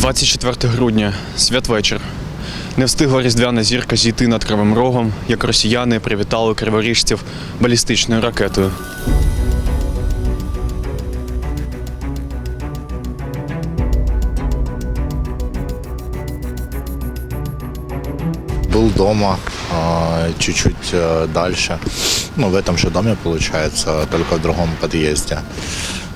24 грудня, святвечір. Не встигла різдвяна зірка зійти над Кривим Рогом, як росіяни привітали криворіжців балістичною ракетою. Был дома, а, чуть-чуть э, дальше. Ну, в этом же доме, получается, только в другом подъезде.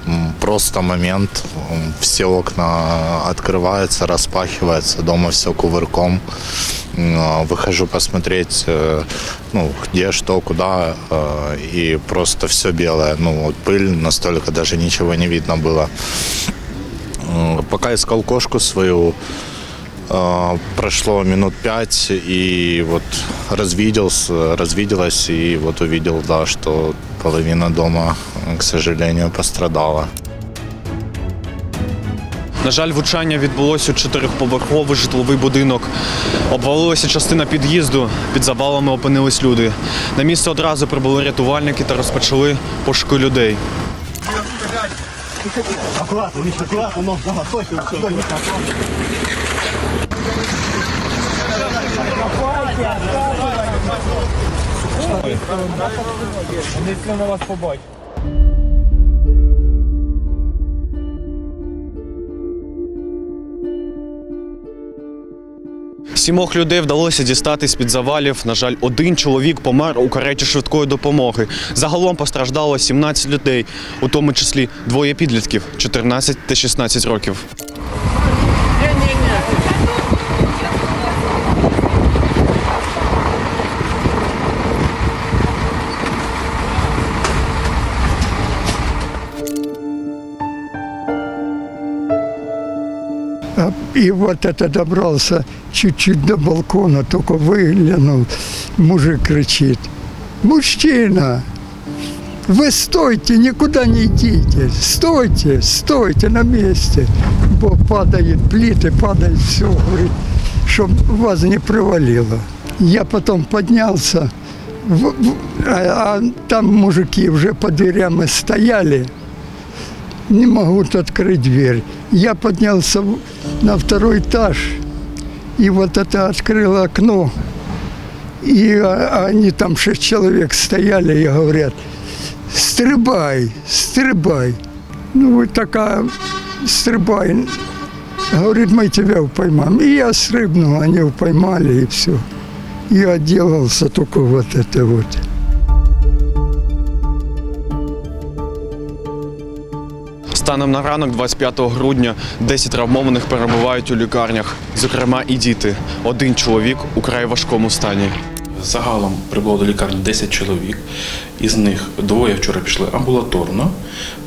М, Просто момент, м, все окна открываются, распахиваются, дома все кувырком. М, а, Выхожу посмотреть, э, ну, где, что, куда, э, и просто все белое. Ну, вот пыль, настолько даже ничего не видно было. М, Пока искал кошку свою, а, Прошло минут пять, и вот развиделся, развиделась, и вот увидел, да, что половина дома, к сожалению, пострадала. На жаль, влучання відбулося у чотирьохповерховий житловий будинок. Обвалилася частина під'їзду, під завалами опинились люди. На місце одразу прибули рятувальники та розпочали пошуки людей. Аккуратно, Миш, аккуратно, но, давай, стой, стой, стой, стой. Вони все на вас побачать. Сімох людей вдалося дістати з-під завалів. На жаль, один чоловік помер у кареті швидкої допомоги. Загалом постраждало 17 людей, у тому числі двоє підлітків 14 та 16 років. И вот это добрался чуть-чуть до балкона, только выглянул, мужик кричит, мужчина, вы стойте, никуда не идите, стойте, стойте на месте. Бо падает плиты, падает все, говорит, чтобы вас не привалило. Я потом поднялся, а, а там мужики уже под дверями стояли, не могут открыть дверь. Я поднялся в- на второй этаж, и вот это открыл окно, и а, они там шесть человек стояли и говорят, стрибай, стрибай. Ну, вот такая, стрибай. Говорит, мы тебя поймаем. И я стрибнул, они поймали, и все. И отделался только вот это вот. Станом на ранок, 25 грудня, 10 травмованих перебувають у лікарнях, зокрема і діти. Один чоловік у край важкому стані. Загалом прибуло до лікарні 10 чоловік, із них двоє вчора пішли амбулаторно,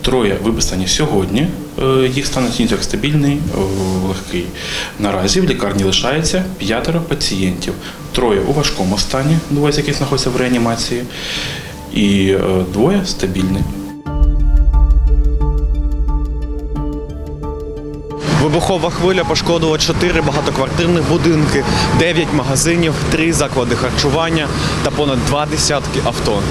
троє виписані сьогодні. Е, Їх стан як стабільний, е, легкий. Наразі в лікарні лишається п'ятеро пацієнтів. Троє у важкому стані, двоє з яких знаходяться в реанімації, і е, двоє стабільні. Вибухова хвиля пошкодила 4 багатоквартирних будинки, 9 магазинів, 3 заклади харчування та понад два десятки авто.